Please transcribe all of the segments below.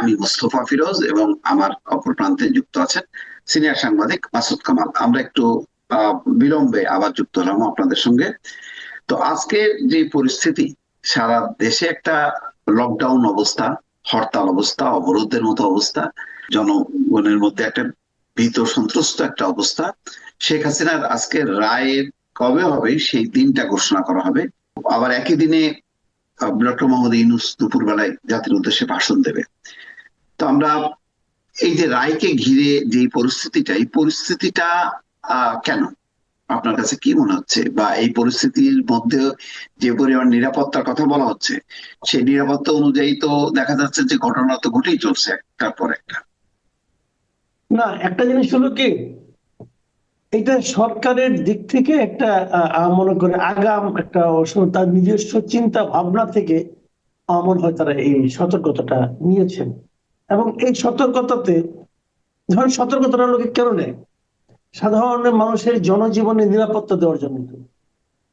আমি মুস্তফা ফিরোজ এবং আমার অপর প্রান্তে যুক্ত আছেন সিনিয়র সাংবাদিক মাসুদ কামাল। আমরা একটু বিলম্বে আবার যুক্ত হলাম আপনাদের সঙ্গে। তো আজকের যে পরিস্থিতি, সারা দেশে একটা লকডাউন অবস্থা, হরতাল অবস্থা, অবরোধের মতো অবস্থা, জনগণের মধ্যে একটা ভীত সন্ত্রস্ত একটা অবস্থা। শেখ হাসিনার আজকে রায়ের কবে হবে, সেই দিনটা ঘোষণা করা হবে। আবার একই দিনে ডক্টর মোহাম্মদ ইউনুস দুপুর বেলায় জাতির উদ্দেশ্যে ভাষণ দেবে। তো আমরা এই যে রায়কে ঘিরে যে পরিস্থিতিটা, এই পরিস্থিতিটা কেন? আপনার কাছে কি মনে হচ্ছে? বা এই পরিস্থিতির মধ্যে যে পরিমাণ নিরাপত্তার কথা বলা হচ্ছে, সেই নিরাপত্তা অনুযায়ী তো দেখা যাচ্ছে যে ঘটনা তো ঘটেই চলছে একটার পর একটা। না, একটা জিনিস হলো কি, এটা সরকারের দিক থেকে একটা মনে করে আগাম একটা তার নিজস্ব চিন্তা ভাবনা থেকে আমার হয় তারা এই সতর্কতাটা নিয়েছেন। এবং এই সতর্কতাতে ধরেন সতর্কতাটা লোকে কেন নেয়? সাধারণ মানুষের জনজীবনে নিরাপত্তা দেওয়ার জন্য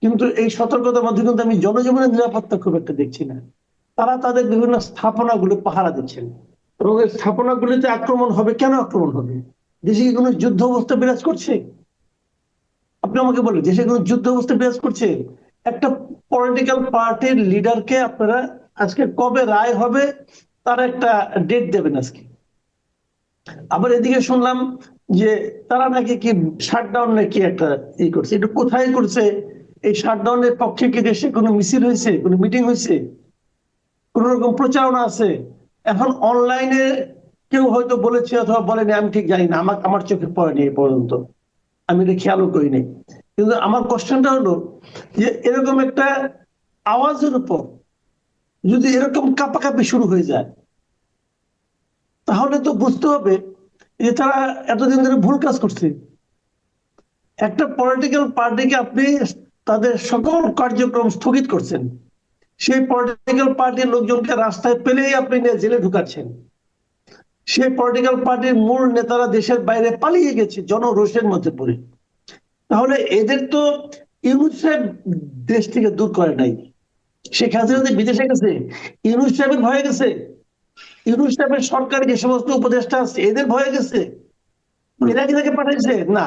কিন্তু এই সতর্কতার মধ্যে কিন্তু আমি জনজীবনের নিরাপত্তা খুব একটা দেখছি না। তারা তাদের বিভিন্ন স্থাপনাগুলো পাহারা দিচ্ছেন। এবং এই স্থাপনাগুলিতে আক্রমণ হবে, কেন আক্রমণ হবে? দেশে কি কোনো যুদ্ধ অবস্থা বিরাজ করছে? আপনি আমাকে বলেন, দেশে কোনো যুদ্ধ অবস্থা বিরাজ করছে? একটা পলিটিক্যাল পার্টির লিডারকে আপনারা আজকে কবে রায় হবে? তার একটা ডেট দেবেন আজকে। আবার এদিকে শুনলাম যে তারা নাকি কি শাটডাউন নাকি একটা ই করছে, এটা কোথায় করছে? এই শাটডাউনের পক্ষে কি দেশে কোনো মিছিল হয়েছে, কোনো মিটিং হয়েছে? কোন রকম প্রচারণা আছে? এখন অনলাইনে কেউ হয়তো বলেছে অথবা বলেনি, আমি ঠিক জানি না, আমার আমার চোখে পড়েনি এই পর্যন্ত। আমি এটা খেয়ালও করিনি কিন্তু আমার কোশ্চেনটা হলো যে এরকম একটা আওয়াজের উপর যদি এরকম কাপাকাপি শুরু হয়ে যায় তাহলে তো বুঝতে হবে যে তারা এতদিন ধরে ভুল কাজ করছে। একটা পলিটিক্যাল পার্টিকে আপনি তাদের সকল কার্যক্রম স্থগিত করছেন। সেই পলিটিক্যাল পার্টির লোকজনকে রাস্তায় পেলেই আপনি জেলে ঢুকাচ্ছেন। সেই পলিটিক্যাল পার্টির মূল নেতারা দেশের বাইরে পালিয়ে গেছে জনরোষের মধ্যে পড়ে। তাহলে এদের তো ইউনুস সাহেব দেশ থেকে দূর করে নাই। শেখ হাসিনা বিদেশে গেছে, ইউনুস সাহেবের ভয়ে গেছে। ইউনুস সাহেবের সরকার যে সমস্ত উপদেষ্টা আছে এদের ভয়ে গেছে? এরা কি তাকে পাঠাইছে? না।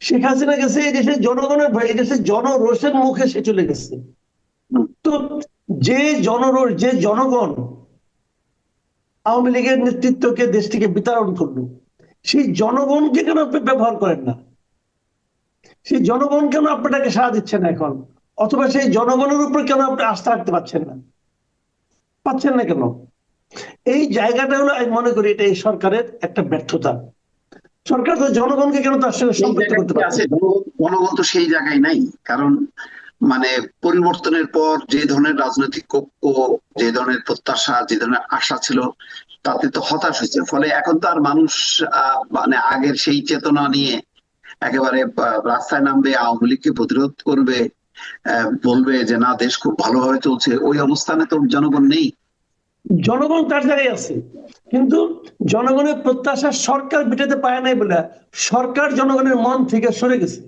শেখ হাসিনা গেছে এই দেশের জনগণের ভয়ে জনরোষের মুখে সে চলে গেছে। তো যে জনরোষ যে জনগণ আওয়ামী লীগের নেতৃত্বকে দেশটিকে বিতরণ করল সেই জনগণকে কেন আপনি ব্যবহার করেন না? সেই জনগণ কেন আপনাকে সাড়া দিচ্ছে না এখন? অথবা সেই জনগণের উপর কেন আপনি আস্থা রাখতে পারছেন না? পাচ্ছেন না কেন? এই জায়গাটা হলো আমি মনে করি এটা এই সরকারের একটা ব্যর্থতা। সরকার তো জনগণকে কেন তার সঙ্গে সম্পৃক্ত করতে পারছে জনগণ তো সেই জায়গায় নাই। কারণ মানে পরিবর্তনের পর যে ধরনের রাজনৈতিক ঐক্য যে ধরনের প্রত্যাশা যে ধরনের আশা ছিল তাতে তো হতাশ হয়েছে। ফলে এখন তো আর মানুষ মানে আগের সেই চেতনা নিয়ে একেবারে রাস্তায় নামবে আওয়ামী লীগকে প্রতিরোধ করবে বলবে যে না দেশ খুব ভালোভাবে চলছে। ওই অবস্থানে তো জনগণ নেই। জনগণ তার জায়গায় আছে। কিন্তু জনগণের প্রত্যাশা সরকার বিটাতে পায় নাই বলে সরকার জনগণের মন থেকে সরে গেছে।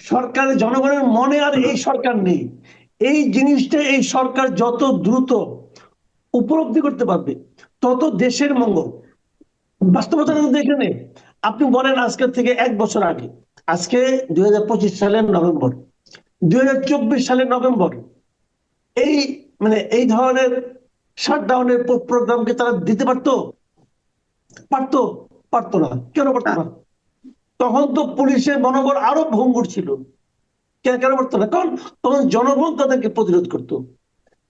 সরকার জনগণের মনে আর এই সরকার নেই। এই জিনিসটা এই সরকার যত দ্রুত উপলব্ধি করতে পারবে, তত দেশের মঙ্গল। বাস্তবতা কিন্তু এখানে আপনি বলেন আজকের থেকে এক বছর আগে, আজকে দুই হাজার পঁচিশ সালের নভেম্বর, দুই হাজার চব্বিশ সালের নভেম্বর, এই মানে এই ধরনের শাটডাউনের প্রোগ্রামকে তারা দিতে পারতো? পারতো? পারতো না। কেন পারতো না? তখন তো পুলিশের মনোবল আরও ভঙ্গুর ছিল। কেন পারতো না? কারণ তখন জনগণ তাদেরকে প্রতিরোধ করত।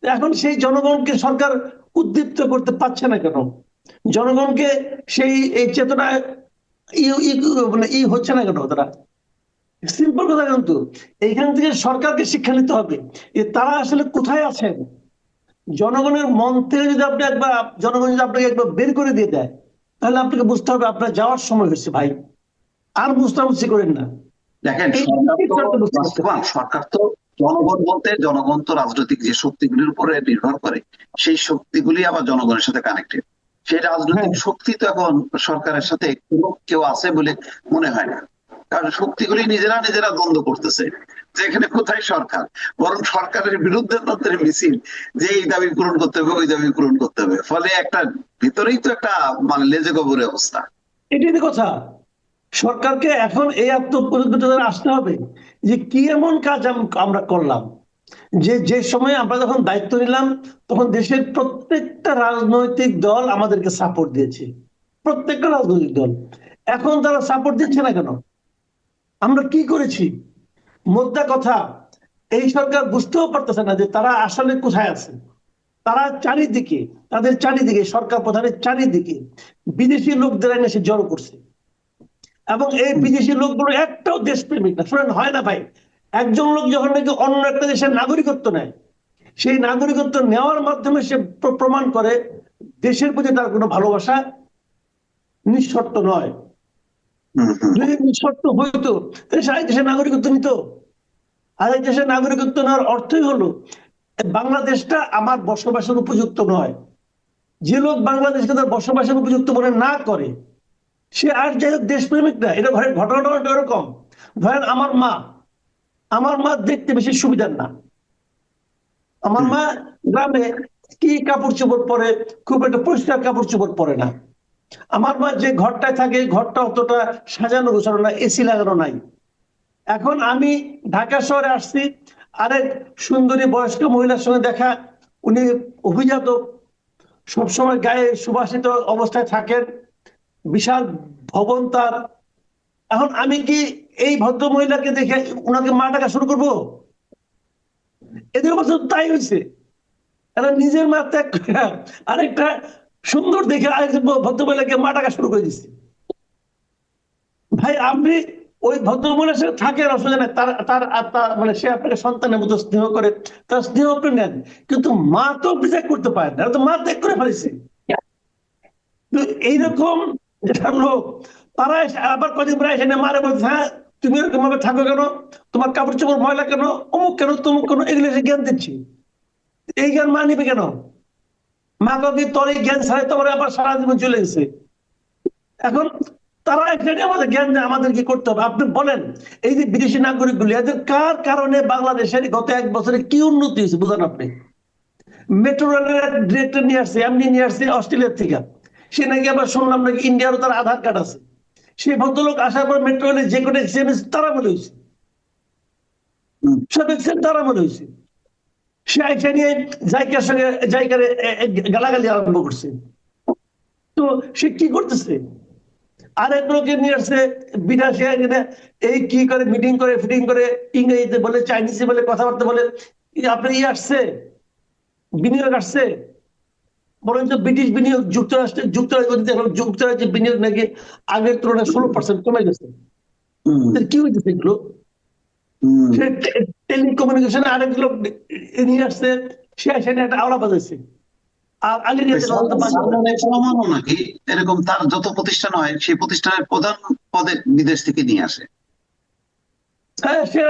এখন সেই জনগণকে সরকার উদ্দীপ্ত করতে পারছে না কেন? জনগণকে সেই এই চেতনায় মানে ই হচ্ছে না কেন তারা? সিম্পল কথা কিন্তু। এইখান থেকে সরকারকে শিক্ষা নিতে হবে তারা আসলে কোথায় আছেন? জনগণের মন থেকে যদি আপনি একবার জনগণ যদি আপনাকে একবার বের করে দিয়ে দেয় তাহলে আপনাকে বুঝতে হবে আপনার যাওয়ার সময় হয়েছে ভাই। আর বুঝতে করেন না। দেখেন সরকার তো জনগণ বলতে জনগণ তো রাজনৈতিক যে শক্তিগুলির উপরে নির্ভর করে সেই শক্তিগুলি আবার জনগণের সাথে কানেক্টেড সেই রাজনৈতিক হ্যাঁ। শক্তি তো এখন সরকারের সাথে কেউ আছে বলে মনে হয় না। কারণ শক্তিগুলি নিজেরা নিজেরা দ্বন্দ্ব করতেছে যে এখানে কোথায় সরকার? বরং সরকারের বিরুদ্ধে তাদের মিছিল, যে এই দাবি পূরণ করতে হবে, ওই দাবি পূরণ করতে হবে। ফলে একটা, ভিতরেই তো একটা মানে লেজে গোবরের অবস্থা। এটাই কথা। সরকারকে এখন এই আত্মপ্রতিযোগিতা আসতে হবে যে কি এমন কাজ আমরা করলাম। যে যে সময় আমরা যখন দায়িত্ব নিলাম, তখন দেশের প্রত্যেকটা রাজনৈতিক দল আমাদেরকে সাপোর্ট দিয়েছে। প্রত্যেকটা রাজনৈতিক দল। এখন তারা সাপোর্ট দিচ্ছে না কেন? আমরা কি করেছি? মোদ্দা কথা এই সরকার বুঝতেও পারতেছে না যে তারা আসলে কোথায় আছে। তারা চারিদিকে তাদের চারিদিকে সরকার প্রধানের চারিদিকে বিদেশি লোকদের এনে সে জড়ো করছে। এবং এই বিদেশি লোকগুলো একটাও দেশপ্রেমিক না। শুনেন হয় না ভাই? একজন লোক যখন নাকি অন্য একটা দেশের নাগরিকত্ব নেয় সেই নাগরিকত্ব নেওয়ার মাধ্যমে সে প্রমাণ করে দেশের প্রতি তার কোনো ভালোবাসা নিঃশর্ত নয়। নিঃশর্ত হইতো তাহলে দেশের নাগরিকত্ব নিত। দেশের নাগরিকত্ব নেওয়ার অর্থই হলো বাংলাদেশটা আমার বসবাসের উপযুক্ত নয়। যে লোক বাংলাদেশকে তার বসবাসের উপযুক্ত মনে না করে সে আর যাই হোক দেশপ্রেমিক না এটা ঘটনাটা এরকম। ধরেন আমার মা আমার মা দেখতে বেশি সুবিধার না। আমার মা গ্রামে কি কাপড় চোপড় পরে খুব একটা পরিষ্কার কাপড় চোপড় পরে না। আমার মা যে ঘরটায় থাকে ঘরটা অতটা সাজানো গোছানো না, এসি লাগানো নাই। এখন আমি ঢাকা শহরে আসছি, আরেক সুন্দরী বয়স্ক মহিলার সঙ্গে দেখা, উনি অভিজাত সবসময় গায়ে সুবাসিত অবস্থায় থাকেন, বিশাল ভবন তার। এখন আমি কি এই ভদ্র মহিলাকে দেখে ওনাকে মা ডাকা শুরু করব? এদের অবস্থা তাই হয়েছে। নিজের মা ত্যাগ আরেকটা সুন্দর দেখে আরেকটা ভদ্র মহিলাকে মা ডাকা শুরু করে দিচ্ছে ভাই, আপনি ওই ভদ্র মহিলার সাথে থাকেন অসুবিধা নেই তার তার মানে সে আপনাকে সন্তানের মতো স্নেহ করে, তার স্নেহ আপনি নেন। কিন্তু মা তো ত্যাগ করতে পারেন না, তো মা ত্যাগ করে ফেলেছে। এইরকম লোক, তারা আবার কদিন পরে এসে মারে বলছে হ্যাঁ তুমি এরকম ভাবে থাকো কেন? তোমার কাপড় চোপড় ময়লা কেন? অমুক কেন? তমুক কেন? এগুলো এসে জ্ঞান দিচ্ছি। এই জ্ঞান মা নিবে কেন? মা কাউকে তোর এই জ্ঞান ছাড়াই তোমার আবার সারা জীবন চলে গেছে। এখন তারা এখানে আমাদের জ্ঞান দেয় আমাদের কি করতে হবে। আপনি বলেন এই যে বিদেশি নাগরিক গুলি এদের কার কারণে বাংলাদেশের গত এক বছরে কি উন্নতি হয়েছে বুঝেন আপনি? মেট্রো রেলের ডিরেক্টর নিয়ে আসছে এমনি নিয়ে আসছে অস্ট্রেলিয়ার থেকে। সে নাকি আবার শুনলাম নাকি ইন্ডিয়ারও তার আধার কার্ড আছে। সেই ভদ্রলোক আসার পর মেট্রো রেলের যে কোনো এক্সিডেন্ট তারা মনে হয়েছে। সব এক্সিডেন্ট তারা মনে হয়েছে। সে নিয়ে জায়গার সঙ্গে জায়গার গালাগালি আরম্ভ করছে। তো সে কি করতেছে? আরেক লোকে নিয়ে আসছে এখানে এই কি করে মিটিং করে ফিটিং করে ইংরেজিতে বলে চাইনিজে বলে কথাবার্তা বলে এই আপনার ই আসছে? বিনিয়োগ আসছে? বরঞ্চ ব্রিটিশ বিনিয়োগ যুক্তরাষ্ট্রে যুক্তরাজ্য দেখলাম যুক্তরাজ্যের বিনিয়োগ নাকি আগের তুলনায় ষোলো পার্সেন্ট কমে গেছে। কি হইতেছে এগুলো? সে টেলিকমিউনিকেশনে আরেক লোক নিয়ে আসছে সে এসে একটা আওলা বাজাইছে। আর আগে সমানও নাকি? এরকম তার যত প্রতিষ্ঠান হয় সেই প্রতিষ্ঠানের প্রধান পদে বিদেশ থেকে নিয়ে আসে। হ্যাঁ সে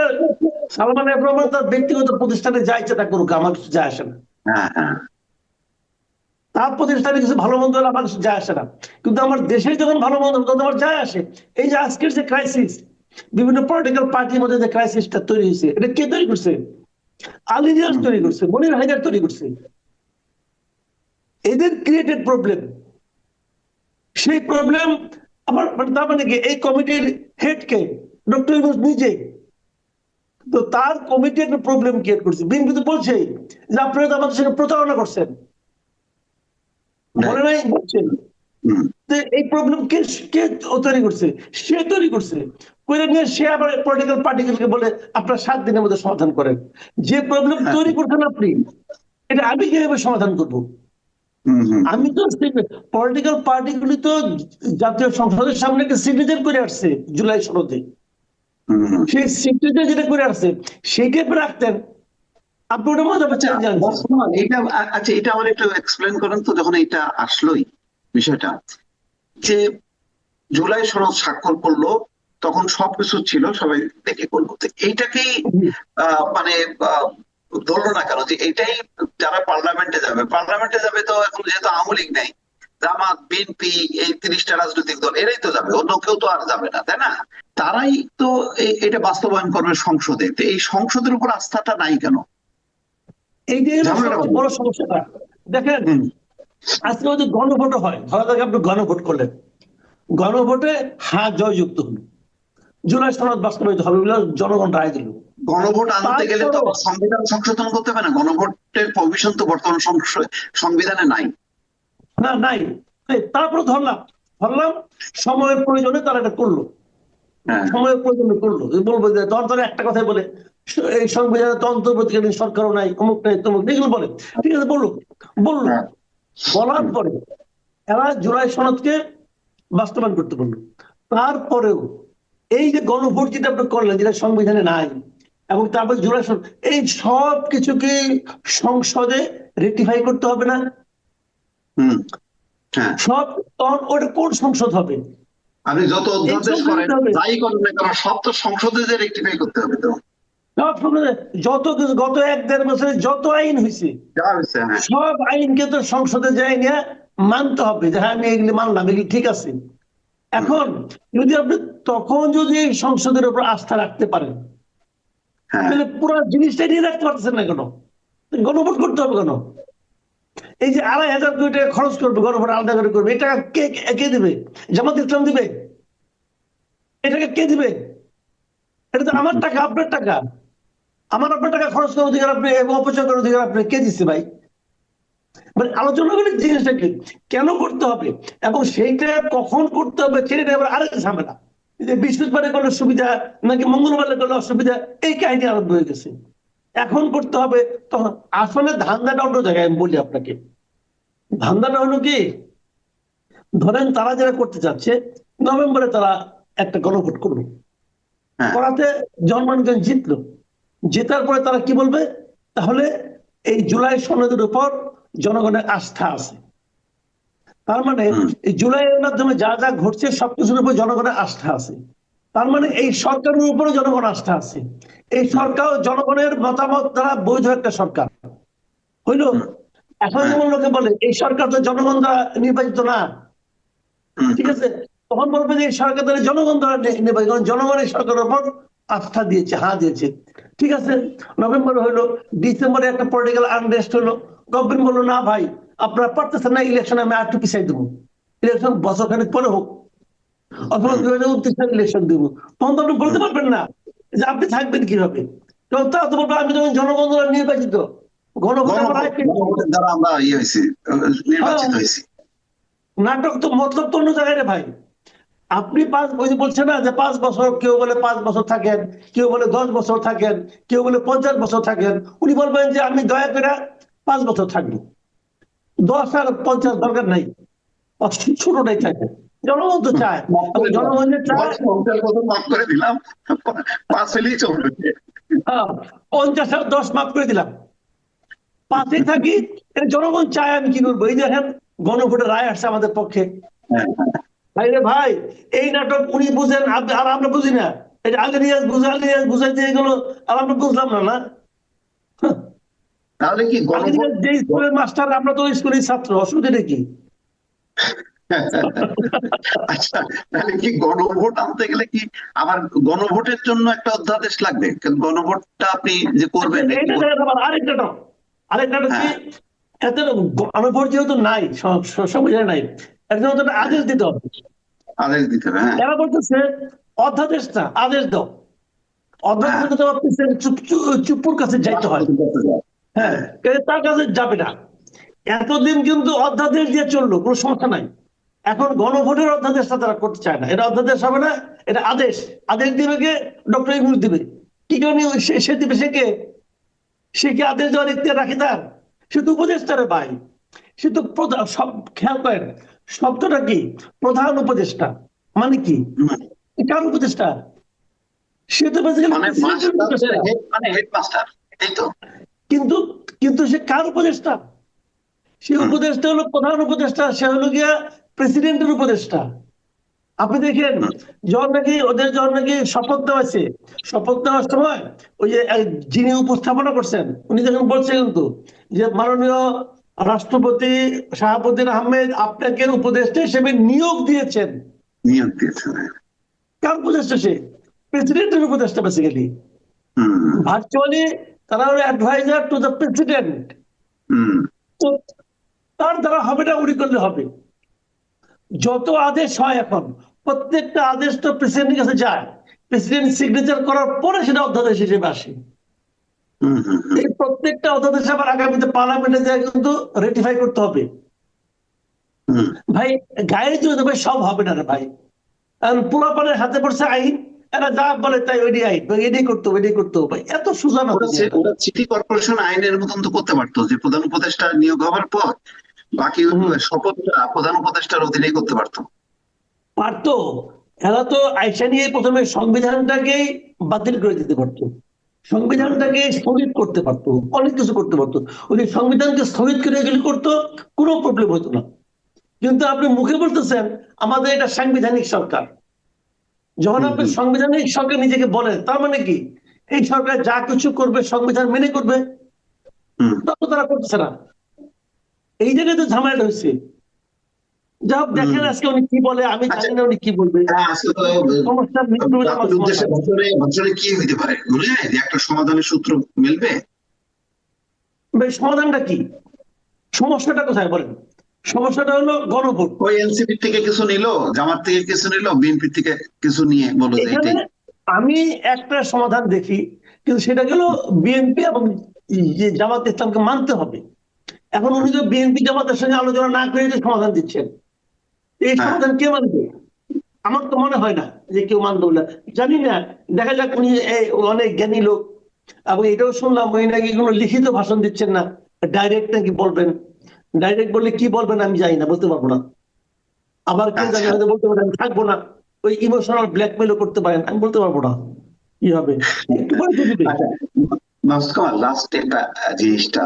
সালমান এফ রহমান তার ব্যক্তিগত প্রতিষ্ঠানে যা ইচ্ছা তা করুক আমার কিছু যায় আসে না। হ্যাঁ হ্যাঁ। তার প্রতিষ্ঠানে কিছু ভালো মন্দ হলে আমার কিছু যায় আসে না। কিন্তু আমার দেশে যখন ভালো মন্দ তখন আমার যায় আসে। এই যে আজকের যে ক্রাইসিস বিভিন্ন পলিটিক্যাল পার্টির মধ্যে যে ক্রাইসিসটা তৈরি হয়েছে এটা কে তৈরি করছে? আলী রিয়াজ তৈরি করছে মনির হায়দার তৈরি করছে। এদের ক্রিয়েটেড প্রবলেম সেই প্রবলেম আমার মানে তার মানে কি? এই কমিটির হেড কে? ডক্টর ইউনুস নিজে তো তার কমিটি একটা প্রবলেম ক্রিয়েট করছে। বিএনপি তো বলছে যে আপনারা তো আমাদের সঙ্গে প্রতারণা করছেন। বলে নাই? বলছেন এই প্রবলেম কে কে তৈরি করছে? সে তৈরি করছে। করে নিয়ে সে আবার পলিটিক্যাল পার্টিগুলোকে বলে আপনারা সাত দিনের মধ্যে সমাধান করেন। যে প্রবলেম তৈরি করছেন আপনি এটা আমি কীভাবে সমাধান করব? আমি তো পলিটিক্যাল পার্টিগুলি তো জাতীয় সংসদের সামনে একটা সিগনেচার করে আসছে জুলাই ষোলোতে। সেই সিগনেচার যেটা করে আসছে আপনি রাখতেন আপনি ওটা মজা আচ্ছা পাচ্ছেন এটা আচ্ছা এটা আমার একটু এক্সপ্লেন করেন তো যখন এটা আসলোই বিষয়টা। যে জুলাই সনদ স্বাক্ষর করল তখন সবকিছু ছিল সবাই দেখে করল। তো এইটাকেই মানে ধরলো না কেন যে এটাই যারা পার্লামেন্টে যাবে। পার্লামেন্টে যাবে তো এখন যেহেতু আওয়ামী লীগ নাই জামাত বিএনপি এই তিরিশটা রাজনৈতিক দল এরাই তো যাবে অন্য কেউ তো আর যাবে না তাই না? তারাই তো এটা বাস্তবায়ন করবে সংসদে। তো এই সংসদের উপর আস্থাটা নাই কেন? সবচেয়ে বলুন। বড় সমস্যাটা দেখেন আজকে যদি গণভোট হয় ধরা যাক আপনি গণভোট করলেন। গণভোটে হ্যাঁ জয়যুক্ত হলো জুলাই সনদ বাস্তবায়িত হবে বলে জনগণ রায় দিল। গণভোট আনতে গেলে তো সংবিধান সংশোধন করতে হবে না। গণভোটের প্রভিশন তো বর্তমান সংবিধানে নাই। না নাই। তারপরে ধরলাম। ধরলাম সময়ের প্রয়োজনে তারা এটা করল। হ্যাঁ। সময়ের প্রয়োজনে করল। বলব যে দর ধরে একটা কথাই বলে এই সংবিধানে তো অন্তর্বর্তীকালীন সরকারও নাই অমুক নাই তমুক এগুলো বলে। ঠিক আছে বলল বলল হ্যাঁ। বলার পরে এরা জুলাই সনদকে বাস্তবায়ন করতে পারল তারপরেও এই যে গণভোট যেটা আপনি করলেন যেটা সংবিধানে নাই এবং তারপর জুলাই সনদ এই সব কিছুকে সংসদে রেটিফাই করতে হবে না? হ্যাঁ। সব তখন ওটা কোন সংসদ হবে? আপনি যত অধ্যাদেশ করেন। যাই করেন না কেন সব তো সংসদে যে রেক্টিফাই করতে হবে তো। যত কিছু গত এক দেড় বছরে যত আইন হয়েছে হ্যাঁ। সব আইনকে তো সংসদে যাই নিয়ে মানতে হবে। যে হ্যাঁ আমি এগুলি মানলাম এগুলি ঠিক আছে। এখন যদি আপনি তখন যদি এই সংসদের উপর আস্থা রাখতে পারেন হ্যাঁ। তাহলে পুরো জিনিসটা নিয়ে রাখতে পারতেছেন না কেন? গণভোট করতে হবে কেন? এই যে আড়াই হাজার কোটি টাকা খরচ করবে গণভোট আলাদা করে করবে এটা কে কে দিবে? জামাত ইসলাম দিবে? এটাকে কে দিবে? এটা তো আমার টাকা আপনার টাকা। আমার আপনার টাকা খরচ করার অধিকার আপনি এবং অপচয় করার অধিকার আপনি কে দিচ্ছে ভাই? মানে আলোচনা করে জিনিসটা কি? কেন করতে হবে? এবং সেইটা কখন করতে হবে সেটা আবার আরেক ঝামেলা। যে বৃহস্পতিবারে করলে সুবিধা নাকি মঙ্গলবারে করলে অসুবিধা এই কাহিনী আরম্ভ হয়ে গেছে। এখন করতে হবে তখন আসলে ধান্দাটা অন্য জায়গায় আমি বলি আপনাকে। ধান্দাটা হলো কি? ধরেন তারা যারা করতে চাচ্ছে নভেম্বরে তারা একটা গণভোট করল হ্যাঁ। করাতে জনগণ জিতলো। জেতার পরে তারা কি বলবে? তাহলে এই জুলাই সনদের উপর জনগণের আস্থা আছে। তার মানে এই জুলাইয়ের মাধ্যমে যা যা ঘটছে সবকিছুর উপর জনগণের আস্থা আছে। তার মানে এই সরকারের উপরে জনগণ আস্থা আছে। এই সরকার জনগণের মতামত দ্বারা বৈধ একটা সরকার। হইল? এখন। যেমন লোকে বলে এই সরকার তো জনগণ দ্বারা নির্বাচিত না। ঠিক আছে? তখন বলবে যে এই সরকার দ্বারা জনগণ দ্বারা নে- নেবে কারণ জনগণ এই সরকারের উপর আস্থা দিয়েছে হা দিয়েছে। ঠিক আছে? নভেম্বর হইল ডিসেম্বরে একটা পলিটিক্যাল আনরেস্ট হলো গভর্নমেন্ট বলল না ভাই আপনারা পারতেছেন না ইলেকশন আমি আর একটু পিছাই দেবো। ইলেকশন বছর খানিক পরে হোক। অথবা দুই হাজার উনত্রিশ সালে ইলেকশন দেবো। তখন তো আপনি বলতে পারবেন না যে আপনি থাকবেন কীভাবে? তারা তো বলবে আমি যখন জনগণ নির্বাচিত ইয়ে নির্বাচিত হ্যাঁ। নাটক তো মতলব তো অন্য জায়গায় রে ভাই। আপনি পাঁচ ওই যে বলছেন না যে পাঁচ বছর কেউ বলে পাঁচ বছর থাকেন কেউ বলে দশ বছর থাকেন কেউ বলে পঞ্চাশ বছর থাকেন। উনি বলবেন যে আমি দয়া করে পাঁচ বছর থাকব। দশ আর পঞ্চাশ দরকার নাই। ছোটটাই থাকে জনগণ তো চায়। জনগণ যে চায় পঞ্চাশ মাফ করে দিলাম। পাঁচ ফেলেই চলবে হ্যাঁ, পঞ্চাশ আর দশ মাফ করে দিলাম। পাঁচে থাকি জনগণ চায় আমি কি করব? এই দেখেন গণভোটের রায় আসছে আমাদের পক্ষে। ভাই রে ভাই এই নাটক উনি বুঝেন আর আমরা বুঝি না। এটা আগে রিয়াজ বুঝে আগে রিয়াজ বুঝাই দিয়ে গেল আর আমরা বুঝলাম না না? তাহলে কি যে স্কুলের মাস্টার আমরা তো স্কুলের ছাত্র অসুবিধা কি? আচ্ছা তাহলে কি গণভোট আনতে গেলে কি আবার গণভোটের জন্য একটা অধ্যাদেশ লাগবে? গণভোটটা আপনি যে করবেন এইটা দেখেন আবার আরেক নাটক আরেক নাটক কি? হ্যাঁ। এত গণভোট যেহেতু নাই সমাজে নাই একজন একটা আদেশ দিতে হবে। আদেশ দিতে হবে হ্যাঁ। এরা বলতেছে অধ্যাদেশ না আদেশ দাও। অধ্যাদেশ হ্যাঁ। দিতে চুপ চুপ- চুপ্পুর কাছে যাইতে হয়। হ্যাঁ তার কাছে যাবে না। এতদিন কিন্তু অধ্যাদেশ দিয়ে চলল কোনো সমস্যা নাই। এখন গণভোটের অধ্যাদেশটা তারা করতে চায় না। এটা অধ্যাদেশ হবে না এটা আদেশ। আদেশ দিবে কে? ডক্টর ইংলিশ দিবে। কি কারণে সে- দিবে? সে কে? সে কি আদেশ দেওয়ার ইতিহার রাখে তার? সে তো উপদেষ্টারে ভাই। সে তো সব খেয়াল করেন শব্দটা কি? প্রধান উপদেষ্টা। মানে কি? হুম। কার উপদেষ্টা? সে তো মানে president এর উপদেষ্টা। মাস্টার হেড মানে হেডমাস্টার এই তো। কিন্তু কিন্তু সে কার উপদেষ্টা? সে উপদেষ্টা হলো প্রধান উপদেষ্টা সে হলো গিয়া প্রেসিডেন্টের উপদেষ্টা। আপনি দেখেন যখন নাকি ওদের যখন নাকি শপথ দেওয়াছে শপথ দেওয়ার সময় ওই যে যিনি উপস্থাপনা করছেন উনি যখন বলছেন কিন্তু যে মাননীয় রাষ্ট্রপতি শাহাবুদ্দিন আহমেদ আপনাকে উপদেষ্টা হিসেবে নিয়োগ দিয়েছেন। নিয়োগ দিয়েছেন। কার উপদেষ্টা সে? প্রেসিডেন্টের উপদেষ্টা বেসিক্যালি ভার্চুয়ালি তারা হলো অ্যাডভাইজার টু দ্য প্রেসিডেন্ট তো তার দ্বারা হবে না উনি করলে হবে। যত আদেশ হয় এখন প্রত্যেকটা আদেশ তো প্রেসিডেন্টের কাছে যায়। প্রেসিডেন্ট সিগনেচার করার পরে সেটা অধ্যাদেশ হিসেবে আসে। এই প্রত্যেকটা অধ্যাদেশ আবার আগামীতে পার্লামেন্টে যায় কিন্তু রেটিফাই করতে হবে। ভাই গায়ে জোর ভাই সব হবে না রে ভাই। কারণ পোলাপানের হাতে পড়ছে আইন। এরা যা বলে তাই ওইটাই আইন। এটাই করতে হবে এটাই করতে হবে। এত সোজা না ওরা সিটি কর্পোরেশন আইনের মতন তো করতে পারতো যে প্রধান উপদেষ্টা নিয়োগ হওয়ার পর বাকি। শপথটা প্রধান উপদেষ্টার অধীনেই করতে পারতো। পারতো। এরা তো আইসা নিয়ে প্রথমে সংবিধানটাকে বাতিল করে দিতে পারতো। সংবিধানটাকে স্থগিত করতে পারতো। অনেক কিছু করতে পারতো। ওই সংবিধানকে স্থগিত করে এগুলি করতো কোনো প্রবলেম হতো না। কিন্তু আপনি মুখে বলতেছেন আমাদের এটা সাংবিধানিক সরকার। যখন আপনি। সাংবিধানিক সরকার নিজেকে বলেন তার মানে কি? এই সরকার যা কিছু করবে সংবিধান মেনে করবে? তারা করতেছে না। এই জায়গায় তো ঝামেলা হয়েছে। যা হোক দেখেন আজকে উনি কি বলে আমি জানি না উনি কি বলবে। হ্যাঁ। বছরে কি হইতে পারে? একটা সমাধানের সূত্র মিলবে? সমাধানটা কি? সমস্যাটা কোথায় বলেন? সমস্যাটা হলো গণভোট। ওই এনসিপি থেকে কিছু নিল জামাত থেকে কিছু নিল বিএনপি থেকে কিছু নিয়ে বলো যে এটাই। আমি একটা সমাধান দেখি কিন্তু সেটা গেল বিএনপি এবং যে জামাত ইসলামকে মানতে হবে। এখন উনি তো বিএনপি জামাতের সঙ্গে আলোচনা না করে যে সমাধান দিচ্ছেন। এই হ্যাঁ। সমাধান কে মানবে? আমার তো মনে হয় না যে কেউ মানবে না জানি না দেখা যাক উনি অনেক জ্ঞানী লোক। এবং এটাও শুনলাম উনি নাকি কোনো লিখিত ভাষণ দিচ্ছেন না। ডাইরেক্ট নাকি বলবেন। ডাইরেক্ট বললে কি বলবেন আমি জানি না বলতে পারব না। আবার কেউ জানি আচ্ছা। হয়তো বলতে পারেন থাকব না। ওই ইমোশনাল ব্ল্যাকমেলও করতে পারেন আমি বলতে পারব না। কি হবে? একটু দিবে। আচ্ছা লাস্ট একটা জিনিসটা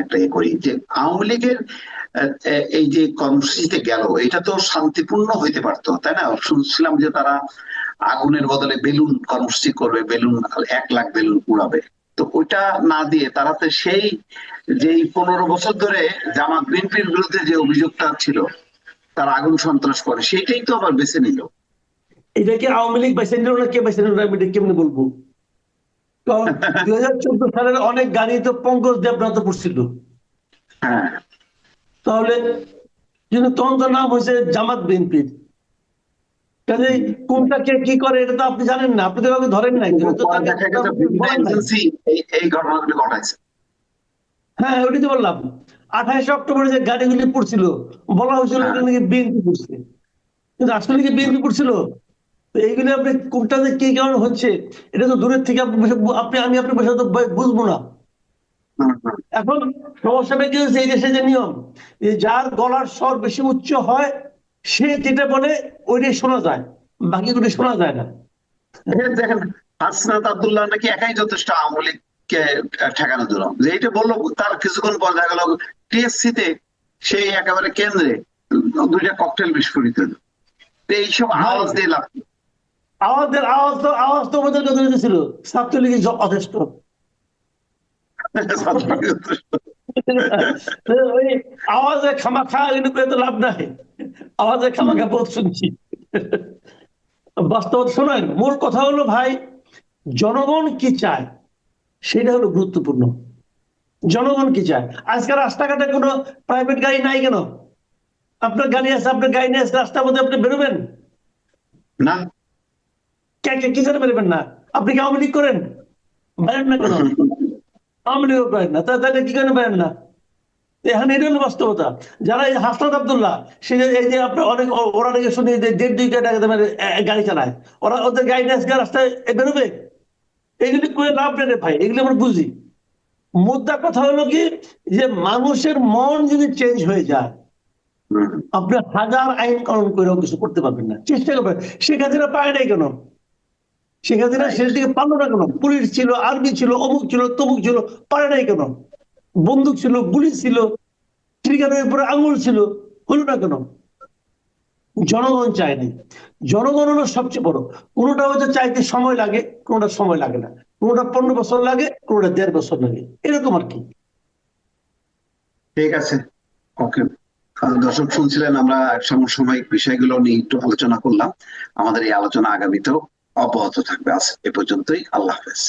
একটা ইয়ে করি যে আওয়ামী লীগের এই যে কর্মসূচিতে গেল এটা তো শান্তিপূর্ণ হইতে পারতো তাই না? শুনছিলাম যে তারা আগুনের বদলে বেলুন কর্মসূচি করবে বেলুন এক লাখ বেলুন উড়াবে। তো ওইটা না দিয়ে তারা তো সেই যেই পনেরো বছর ধরে জামাত বিএনপির বিরুদ্ধে যে অভিযোগটা ছিল তারা আগুন সন্ত্রাস করে সেইটাই তো আবার বেছে নিল। এটা কি আওয়ামী লীগ বাইসে নিল না কে বাইসে নিল আমি এটা কেমনি বলব? কারণ দুই হাজার চোদ্দ সালের অনেক গাড়ি তো পঙ্কজ দেবনাথ পড়ছিল হ্যাঁ। তাহলে কিন্তু তখন নাম হয়েছে জামাত বিএনপির। কোনটা কে কি করে এটা তো আপনি জানেন না। আপনি তো ধরেন নাই। এই ঘটনাগুলি ঘটাইছে। হ্যাঁ তো বললাম। আঠাইশে অক্টোবরে যে গাড়িগুলি পড়ছিল বলা হয়েছিল হ্যাঁ। এটা নাকি বিএনপি পড়ছে। কিন্তু আসলে কি বিএনপি পড়ছিল? এইগুলি আপনি কোনটা যে কি কারণে হচ্ছে এটা তো দূরের থেকে আপনি আপনি আমি আপনি বসে তো বুঝব না। এখন সমস্যাটা কি হচ্ছে এই দেশে যে নিয়ম যার গলার স্বর বেশি উচ্চ হয় সে যেটা বলে ওইটাই শোনা যায়। বাকিগুলি শোনা যায় না। দেখেন হাসনাত আব্দুল্লাহ নাকি একাই যথেষ্ট আওয়ামী লীগকে ঠেকানো দিল যে এইটা বলল তার কিছুক্ষণ পর দেখা গেল টিএসসি তে সেই একেবারে কেন্দ্রে দুইটা ককটেল বিস্ফোরিত হলো। এইসব আওয়াজ দিয়ে লাভ? আওয়াজের আওয়াজ তো আওয়াজ তো আমাদের কথা ছিল ছাত্রলীগের যথেষ্ট ওই আওয়াজে খামাখা এগুলো করে তো লাভ নাই। আওয়াজে খামাখা বহুত শুনছি। বাস্তব শোনেন মূল কথা হলো ভাই জনগণ কি চায় সেটা হলো গুরুত্বপূর্ণ। জনগণ কি চায়? আজকে রাস্তাঘাটে কোনো প্রাইভেট গাড়ি নাই কেন? আপনার গাড়ি আছে আপনার গাড়ি নিয়ে রাস্তার মধ্যে আপনি বেরোবেন? না। কে কে কি করে বেরোবেন না? আপনি কি আওয়ামী লীগ করেন? বেরেন না কেন? আওয়ামী করেন না তাহলে কি বেরেন না? এখানে এটা হলো বাস্তবতা। যারা এই হাসনাত আব্দুল্লাহ সে এই যে আপনার অনেক ওরা নাকি শুনি যে দেড় দুই টাকা দামের এ- এ- গাড়ি চালায়। ওরা ওদের গাড়ি নিয়ে রাস্তায় বেরোবে? এগুলি করে লাভ নেই ভাই এগুলি আমরা বুঝি। মুদ্রা কথা হলো কি যে মানুষের মন যদি চেঞ্জ হয়ে যায় আপনি হাজার আইন কানুন করেও কিছু করতে পারবেন না। চেষ্টা করবেন। হাসিনা পায় নাই কেন? শেখ হাসিনা শেষ দিকে পারল না কেন? পুলিশ ছিল আর্মি ছিল অমুক ছিল তমুক ছিল পারে নাই কেন? বন্দুক ছিল গুলি ছিল ট্রিগারের উপরে আঙুল ছিল হলো না কেন? জনগণ চায় নাই জনগণ হলো সবচেয়ে বড়। কোনোটা হয়তো চাইতে সময় লাগে কোনোটা সময় লাগে না। কোনোটা পনেরো বছর লাগে কোনোটা দেড় বছর লাগে। এরকম আর কি। ঠিক আছে। ওকে। দর্শক শুনছিলেন আমরা সমসাময়িক বিষয়গুলো নিয়ে একটু আলোচনা করলাম। আমাদের এই আলোচনা আগামীতেও অব্যাহত থাকবে। আজ এ পর্যন্তই। আল্লাহ হাফেজ।